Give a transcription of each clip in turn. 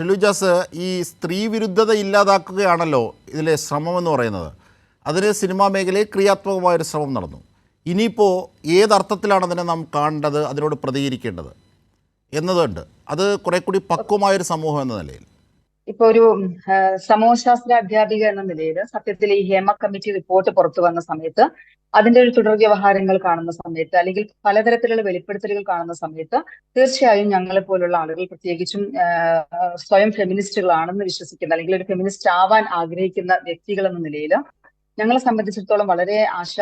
ഷിലുജാസ് ഈ സ്ത്രീ വിരുദ്ധത ഇല്ലാതാക്കുകയാണല്ലോ ഇതിലെ ശ്രമം എന്ന് പറയുന്നത്. അതിന് സിനിമാ മേഖലയിൽ ക്രിയാത്മകമായൊരു ശ്രമം നടന്നു. ഇനിയിപ്പോൾ ഏതർത്ഥത്തിലാണ് അതിനെ നാം കാണേണ്ടത് അതിനോട് പ്രതികരിക്കേണ്ടത് എന്നതുണ്ട്. അത് കുറെ കൂടി പക്വമായൊരു സമൂഹം എന്ന നിലയിൽ. ഇപ്പൊ ഒരു സമൂഹശാസ്ത്ര അധ്യാപിക എന്ന നിലയിൽ സത്യത്തിൽ ഈ ഹേമ കമ്മിറ്റി റിപ്പോർട്ട് പുറത്തു വന്ന സമയത്ത് അതിന്റെ ഒരു തുടർ വ്യവഹാരങ്ങൾ കാണുന്ന സമയത്ത് അല്ലെങ്കിൽ പലതരത്തിലുള്ള വെളിപ്പെടുത്തലുകൾ കാണുന്ന സമയത്ത് തീർച്ചയായും ഞങ്ങളെ പോലുള്ള ആളുകൾ പ്രത്യേകിച്ചും സ്വയം ഫെമിനിസ്റ്റുകളാണെന്ന് വിശ്വസിക്കുന്ന അല്ലെങ്കിൽ ഒരു ഫെമിനിസ്റ്റ് ആവാൻ ആഗ്രഹിക്കുന്ന വ്യക്തികൾ എന്ന നിലയിൽ ഞങ്ങളെ സംബന്ധിച്ചിടത്തോളം വളരെ ആശ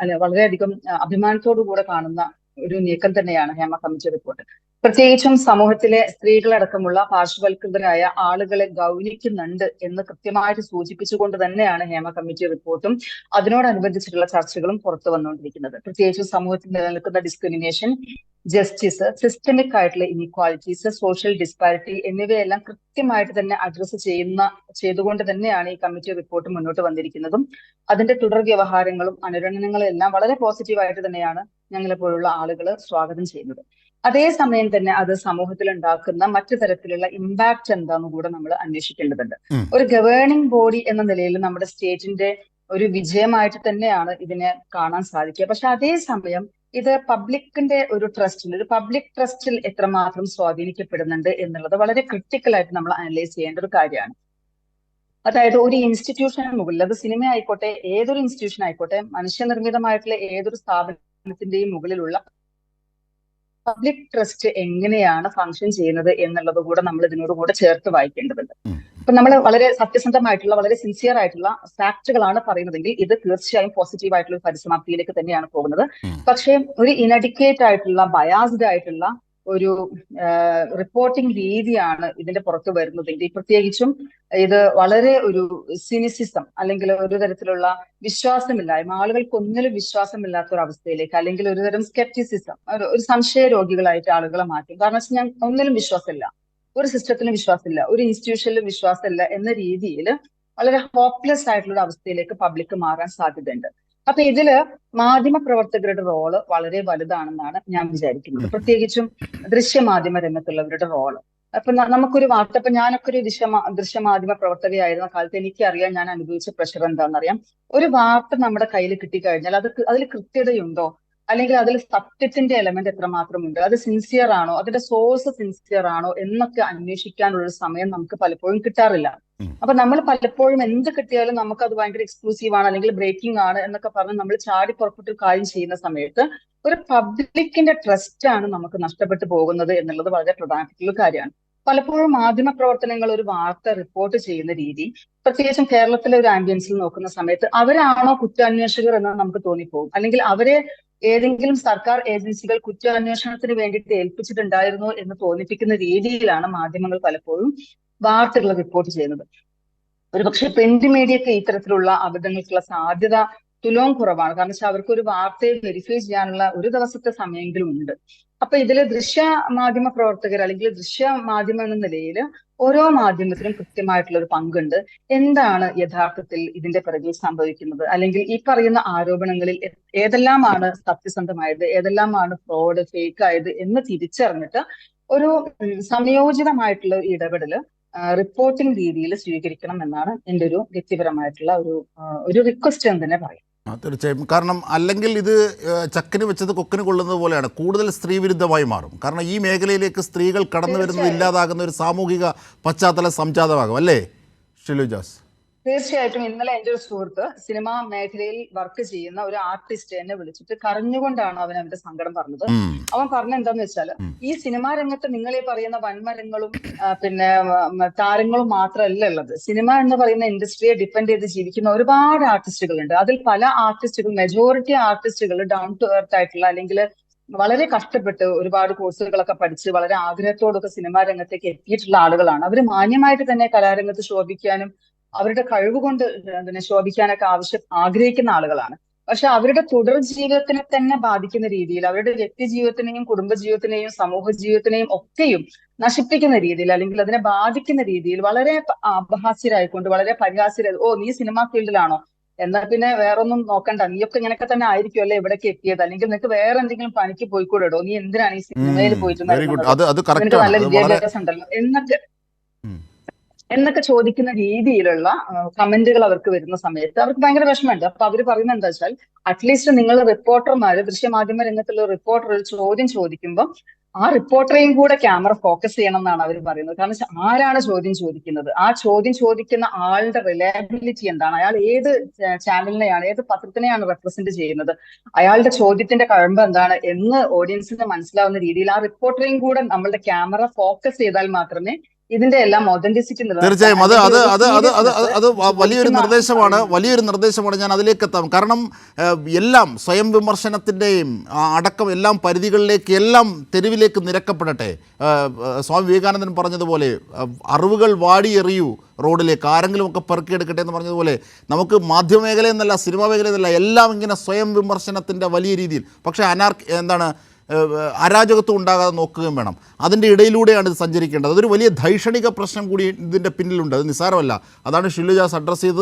അല്ല വളരെയധികം അഭിമാനത്തോടു കൂടെ കാണുന്ന ഒരു നീക്കം തന്നെയാണ് ഹേമ കമ്മിറ്റി റിപ്പോർട്ട് പ്രത്യേകിച്ചും സമൂഹത്തിലെ സ്ത്രീകളടക്കമുള്ള പാർശ്വവൽകൃതരായ ആളുകളെ ഗൗനിക്കുന്നുണ്ട് എന്ന് കൃത്യമായിട്ട് സൂചിപ്പിച്ചുകൊണ്ട് തന്നെയാണ് ഹേമ കമ്മിറ്റി റിപ്പോർട്ടും അതിനോടനുബന്ധിച്ചിട്ടുള്ള ചർച്ചകളും പുറത്തു വന്നുകൊണ്ടിരിക്കുന്നത്. പ്രത്യേകിച്ചും സമൂഹത്തിൽ നിലനിൽക്കുന്ന ഡിസ്ക്രിമിനേഷൻ ജസ്റ്റിസ് സിസ്റ്റമിക് ആയിട്ടുള്ള ഇനീക്വാലിറ്റീസ് സോഷ്യൽ ഡിസ്പാരിറ്റി എന്നിവയെല്ലാം കൃത്യമായിട്ട് തന്നെ അഡ്രസ് ചെയ്യുന്ന ചെയ്തുകൊണ്ട് തന്നെയാണ് ഈ കമ്മിറ്റി റിപ്പോർട്ട് മുന്നോട്ട് വന്നിരിക്കുന്നതും. അതിന്റെ തുടർ വ്യവഹാരങ്ങളും അനുരണനങ്ങളും എല്ലാം വളരെ പോസിറ്റീവായിട്ട് തന്നെയാണ് ഞങ്ങളെ പോലുള്ള ആളുകൾ സ്വാഗതം ചെയ്യുന്നത്. അതേസമയം തന്നെ അത് സമൂഹത്തിൽ ഉണ്ടാക്കുന്ന മറ്റു തരത്തിലുള്ള ഇമ്പാക്ട് എന്താന്ന് കൂടെ നമ്മൾ അന്വേഷിക്കേണ്ടതുണ്ട്. ഒരു ഗവേണിംഗ് ബോഡി എന്ന നിലയിൽ നമ്മുടെ സ്റ്റേറ്റിന്റെ ഒരു വിജയമായിട്ട് തന്നെയാണ് ഇതിനെ കാണാൻ സാധിക്കുക. പക്ഷെ അതേസമയം ഇത് പബ്ലിക്കിന്റെ ഒരു ട്രസ്റ്റിൽ ഒരു പബ്ലിക് ട്രസ്റ്റിൽ എത്രമാത്രം സ്വാധീനിക്കപ്പെടുന്നുണ്ട് എന്നുള്ളത് വളരെ ക്രിട്ടിക്കൽ ആയിട്ട് നമ്മൾ അനലൈസ് ചെയ്യേണ്ട ഒരു കാര്യമാണ്. അതായത് ഒരു ഇൻസ്റ്റിറ്റ്യൂഷന് മുകളിൽ അത് സിനിമ ആയിക്കോട്ടെ ഏതൊരു ഇൻസ്റ്റിറ്റ്യൂഷൻ ആയിക്കോട്ടെ മനുഷ്യനിർമ്മിതമായിട്ടുള്ള ഏതൊരു സ്ഥാപനത്തിന്റെയും മുകളിലുള്ള പബ്ലിക് ട്രസ്റ്റ് എങ്ങനെയാണ് ഫങ്ഷൻ ചെയ്യുന്നത് എന്നുള്ളത് കൂടെ നമ്മൾ ഇതിനോട് കൂടെ ചേർത്ത് വായിക്കേണ്ടതുണ്ട്. അപ്പൊ നമ്മൾ വളരെ സത്യസന്ധമായിട്ടുള്ള വളരെ സിൻസിയർ ആയിട്ടുള്ള ഫാക്ടുകളാണ് പറയുന്നതെങ്കിൽ ഇത് തീർച്ചയായും പോസിറ്റീവ് ആയിട്ടുള്ള പരിസമാപ്തിയിലേക്ക് തന്നെയാണ് പോകുന്നത്. പക്ഷേ ഒരു ഇനഡിക്കേറ്റ് ആയിട്ടുള്ള ബയാസ്ഡ് ആയിട്ടുള്ള ഒരു റിപ്പോർട്ടിംഗ് രീതിയാണ് ഇതിന്റെ പുറത്ത് വരുന്നതെങ്കിൽ പ്രത്യേകിച്ചും ഇത് വളരെ ഒരു സിനിസിസം അല്ലെങ്കിൽ ഒരു തരത്തിലുള്ള വിശ്വാസമില്ലായ്മ ആളുകൾക്ക് ഒന്നിലും വിശ്വാസമില്ലാത്ത ഒരു അവസ്ഥയിലേക്ക് അല്ലെങ്കിൽ ഒരു തരം സ്കെപ്റ്റിസിസം ഒരു സംശയ രോഗികളായിട്ട് ആളുകളെ മാറ്റും. കാരണം വെച്ചാൽ ഞാൻ ഒന്നിലും വിശ്വാസമില്ല. ഒരു സിസ്റ്റത്തിലും വിശ്വാസമില്ല. ഒരു ഇൻസ്റ്റിറ്റ്യൂഷനിലും വിശ്വാസമില്ല എന്ന രീതിയിൽ വളരെ ഹോപ്പ്ലെസ് ആയിട്ടുള്ള ഒരു അവസ്ഥയിലേക്ക് പബ്ലിക് മാറാൻ സാധ്യതയുണ്ട്. അപ്പൊ ഇതിൽ മാധ്യമ പ്രവർത്തകരുടെ റോൾ വളരെ വലുതാണെന്നാണ് ഞാൻ വിചാരിക്കുന്നത്. പ്രത്യേകിച്ചും ദൃശ്യമാധ്യമ രംഗത്തുള്ളവരുടെ റോൾ അപ്പൊ നമുക്കൊരു വാർത്ത ഇപ്പൊ ഞാനൊക്കെ ഒരു ദൃശ്യമാ ദൃശ്യമാധ്യമ പ്രവർത്തകയായിരുന്ന കാലത്ത് എനിക്കറിയാം ഞാൻ അനുഭവിച്ച പ്രഷർ എന്താണെന്നറിയാം. ഒരു വാർത്ത നമ്മുടെ കയ്യിൽ കിട്ടിക്കഴിഞ്ഞാൽ അത് അതിൽ കൃത്യതയുണ്ടോ? അല്ലെങ്കിൽ അതിൽ സത്യത്തിന്റെ എലമെന്റ് എത്രമാത്രമുണ്ട്? അത് സിൻസിയർ ആണോ? അതിന്റെ സോഴ്സ് സിൻസിയർ ആണോ? എന്നൊക്കെ അന്വേഷിക്കാനുള്ള ഒരു സമയം നമുക്ക് പലപ്പോഴും കിട്ടാറില്ല. അപ്പൊ നമ്മൾ പലപ്പോഴും എന്ത് കിട്ടിയാലും നമുക്ക് അത് ഭയങ്കര എക്സ്ക്ലൂസീവ് ആണ് അല്ലെങ്കിൽ ബ്രേക്കിംഗ് ആണ് എന്നൊക്കെ പറഞ്ഞ് നമ്മൾ ചാടി പുറപ്പെട്ട് കാര്യം ചെയ്യുന്ന സമയത്ത് ഒരു പബ്ലിക്കിന്റെ ട്രസ്റ്റ് ആണ് നമുക്ക് നഷ്ടപ്പെട്ടു പോകുന്നത് എന്നുള്ളത് വളരെ പ്രധാനപ്പെട്ട കാര്യമാണ്. പലപ്പോഴും മാധ്യമ പ്രവർത്തനങ്ങൾ ഒരു വാർത്ത റിപ്പോർട്ട് ചെയ്യുന്ന രീതി പ്രത്യേകിച്ചും കേരളത്തിലെ ഒരു ആംബിയൻസിൽ നോക്കുന്ന സമയത്ത് അവരാണോ കുറ്റാന്വേഷകർ എന്ന് നമുക്ക് തോന്നിപ്പോകും. അല്ലെങ്കിൽ അവരെ ഏതെങ്കിലും സർക്കാർ ഏജൻസികൾ കുറ്റാന്വേഷണത്തിന് വേണ്ടിയിട്ട് ഏൽപ്പിച്ചിട്ടുണ്ടായിരുന്നോ എന്ന് തോന്നിപ്പിക്കുന്ന രീതിയിലാണ് മാധ്യമങ്ങൾ പലപ്പോഴും വാർത്തകൾ റിപ്പോർട്ട് ചെയ്യുന്നത്. ഒരുപക്ഷെ പ്രിന്റ് മീഡിയക്ക് ഇത്തരത്തിലുള്ള അബദ്ധങ്ങൾക്കുള്ള സാധ്യത തുലവും കുറവാണ്. കാരണം വെച്ചാൽ അവർക്ക് ഒരു വാർത്തയെ വെരിഫൈ ചെയ്യാനുള്ള ഒരു ദിവസത്തെ സമയമെങ്കിലും ഉണ്ട്. അപ്പൊ ഇതിൽ ദൃശ്യ മാധ്യമ പ്രവർത്തകർ അല്ലെങ്കിൽ ദൃശ്യ മാധ്യമം എന്ന നിലയിൽ ഓരോ മാധ്യമത്തിനും കൃത്യമായിട്ടുള്ള ഒരു പങ്കുണ്ട്. എന്താണ് യഥാർത്ഥത്തിൽ ഇതിന്റെ പിറകിൽ സംഭവിക്കുന്നത്? അല്ലെങ്കിൽ ഈ പറയുന്ന ആരോപണങ്ങളിൽ ഏതെല്ലാമാണ് സത്യസന്ധമായത്? ഏതെല്ലാമാണ് ഫ്രോഡ് ഫേക്ക് ആയത് എന്ന് തിരിച്ചറിഞ്ഞിട്ട് ഒരു സംയോജിതമായിട്ടുള്ള ഇടപെടൽ റിപ്പോർട്ടിംഗ് രീതിയിൽ സ്വീകരിക്കണം എന്നാണ് എന്റെ ഒരു വ്യക്തിപരമായിട്ടുള്ള ഒരു ഒരു റിക്വസ്റ്റ് എന്ന് തന്നെ പറയാം. തീർച്ചയായും. കാരണം അല്ലെങ്കിൽ ഇത് ചക്കിന് വെച്ചത് കൊക്കിന് കൊള്ളുന്നത് പോലെയാണ്. കൂടുതൽ സ്ത്രീ വിരുദ്ധമായി മാറും. കാരണം ഈ മേഖലയിലേക്ക് സ്ത്രീകൾ കടന്നു വരുന്നത് ഇല്ലാതാകുന്ന ഒരു സാമൂഹിക പശ്ചാത്തല സംജാതമാകും. അല്ലേ? ഷിലുജാസ് തീർച്ചയായിട്ടും ഇന്നലെ എന്റെ ഒരു സുഹൃത്ത് സിനിമാ മേഖലയിൽ വർക്ക് ചെയ്യുന്ന ഒരു ആർട്ടിസ്റ്റ് എന്നെ വിളിച്ചിട്ട് കരഞ്ഞുകൊണ്ടാണ് അവൻ അവന്റെ സങ്കടം പറഞ്ഞത്. അവൻ പറഞ്ഞ എന്താന്ന് വെച്ചാൽ ഈ സിനിമാ രംഗത്ത് നിങ്ങൾ ഈ പറയുന്ന വൻമരങ്ങളും പിന്നെ താരങ്ങളും മാത്രമല്ല ഉള്ളത്. സിനിമ എന്ന് പറയുന്ന ഇൻഡസ്ട്രിയെ ഡിപ്പെൻഡ് ചെയ്ത് ജീവിക്കുന്ന ഒരുപാട് ആർട്ടിസ്റ്റുകൾ ഉണ്ട്. അതിൽ പല ആർട്ടിസ്റ്റുകൾ മെജോറിറ്റി ആർട്ടിസ്റ്റുകൾ ഡൗൺ ടു എർത്ത് ആയിട്ടുള്ള അല്ലെങ്കിൽ വളരെ കഷ്ടപ്പെട്ട് ഒരുപാട് കോഴ്സുകളൊക്കെ പഠിച്ച് വളരെ ആഗ്രഹത്തോടൊക്കെ സിനിമാ രംഗത്തേക്ക് എത്തിയിട്ടുള്ള ആളുകളാണ്. അവർ മാന്യമായിട്ട് തന്നെ കലാരംഗത്ത് ശോഭിക്കാനും അവരുടെ കഴിവ് കൊണ്ട് പിന്നെ ശോഭിക്കാനൊക്കെ ആവശ്യം ആഗ്രഹിക്കുന്ന ആളുകളാണ്. പക്ഷെ അവരുടെ തുടർ ജീവിതത്തിനെ തന്നെ ബാധിക്കുന്ന രീതിയിൽ അവരുടെ വ്യക്തി ജീവിതത്തിനെയും കുടുംബ ജീവിതത്തിനെയും സമൂഹ ജീവിതത്തിനെയും ഒക്കെയും നശിപ്പിക്കുന്ന രീതിയിൽ അല്ലെങ്കിൽ അതിനെ ബാധിക്കുന്ന രീതിയിൽ വളരെ അപഹാസ്യരായിക്കൊണ്ട് വളരെ പരിഹാസ്യരായി ഓ നീ സിനിമാ ഫീൽഡിലാണോ? എന്നാൽ പിന്നെ വേറൊന്നും നോക്കണ്ട. നീയൊക്കെ ഇങ്ങനെയൊക്കെ തന്നെ ആയിരിക്കും അല്ലേ ഇവിടേക്ക് എത്തിയത്? അല്ലെങ്കിൽ നിനക്ക് വേറെ എന്തെങ്കിലും പണിക്ക് പോയിക്കൂടെടോ? നീ എന്തിനാണ് ഈ സിനിമയിൽ കറക്റ്റാണ് നല്ല വിദ്യാഭ്യാസം ഉണ്ടല്ലോ എന്നൊക്കെ എന്നൊക്കെ ചോദിക്കുന്ന രീതിയിലുള്ള കമന്റുകൾ അവർക്ക് വരുന്ന സമയത്ത് അവർക്ക് ഭയങ്കര വിഷമമുണ്ട്. അപ്പൊ അവർ പറയുന്നത് എന്താ വെച്ചാൽ അറ്റ്ലീസ്റ്റ് നിങ്ങൾ റിപ്പോർട്ടർമാര് ദൃശ്യമാധ്യമ രംഗത്തുള്ള റിപ്പോർട്ടർ ഒരു ചോദ്യം ചോദിക്കുമ്പോൾ ആ റിപ്പോർട്ടറെയും കൂടെ ക്യാമറ ഫോക്കസ് ചെയ്യണം എന്നാണ് അവർ പറയുന്നത്. കാരണം ആരാണ് ചോദ്യം ചോദിക്കുന്നത്? ആ ചോദ്യം ചോദിക്കുന്ന ആളുടെ റിലയബിലിറ്റി എന്താണ്? അയാൾ ഏത് ചാനലിനെയാണ് ഏത് പത്രത്തിനെയാണ് റെപ്രസെന്റ് ചെയ്യുന്നത്? അയാളുടെ ചോദ്യത്തിന്റെ കഴമ്പ് എന്താണ് എന്ന് ഓഡിയൻസിന് മനസ്സിലാവുന്ന രീതിയിൽ ആ റിപ്പോർട്ടറെയും കൂടെ നമ്മളുടെ ക്യാമറ ഫോക്കസ് ചെയ്താൽ മാത്രമേ ഇതിന്റെ എല്ലാം ഒതന്റിസിറ്റി തീർച്ചയായും. അത് അത് അത് അത് അത് അത് വലിയൊരു നിർദ്ദേശമാണ്. വലിയൊരു നിർദ്ദേശമാണ് ഞാൻ അതിലേക്ക് എത്താം കാരണം എല്ലാം സ്വയം വിമർശനത്തിന്റെയും അടക്കം എല്ലാം പരിധികളിലേക്ക് എല്ലാം തെരുവിലേക്ക് നിരക്കപ്പെടട്ടെ. സ്വാമി വിവേകാനന്ദൻ പറഞ്ഞതുപോലെ അറിവുകൾ വാടിയെറിയൂ റോഡിലേക്ക്. ആരെങ്കിലും ഒക്കെ പെറുക്കിയെടുക്കട്ടെ എന്ന് പറഞ്ഞതുപോലെ നമുക്ക് മാധ്യമമേഖല എന്നല്ല സിനിമാ മേഖല എന്നല്ല എല്ലാം ഇങ്ങനെ സ്വയം വിമർശനത്തിന്റെ വലിയ രീതിയിൽ. പക്ഷേ അനാർ എന്താണ് അരാജകത്വം ഉണ്ടാകാതെ നോക്കുകയും വേണം. അതിന്റെ ഇടയിലൂടെയാണ് ഇത് സഞ്ചരിക്കേണ്ടത്. അതൊരു വലിയ ധൈഷണിക പ്രശ്നം കൂടി ഇതിന്റെ പിന്നിലുണ്ട്. അത് നിസ്സാരമല്ല. അതാണ് ഷില്ലുജാസ് അഡ്രസ്സ് ചെയ്തത്.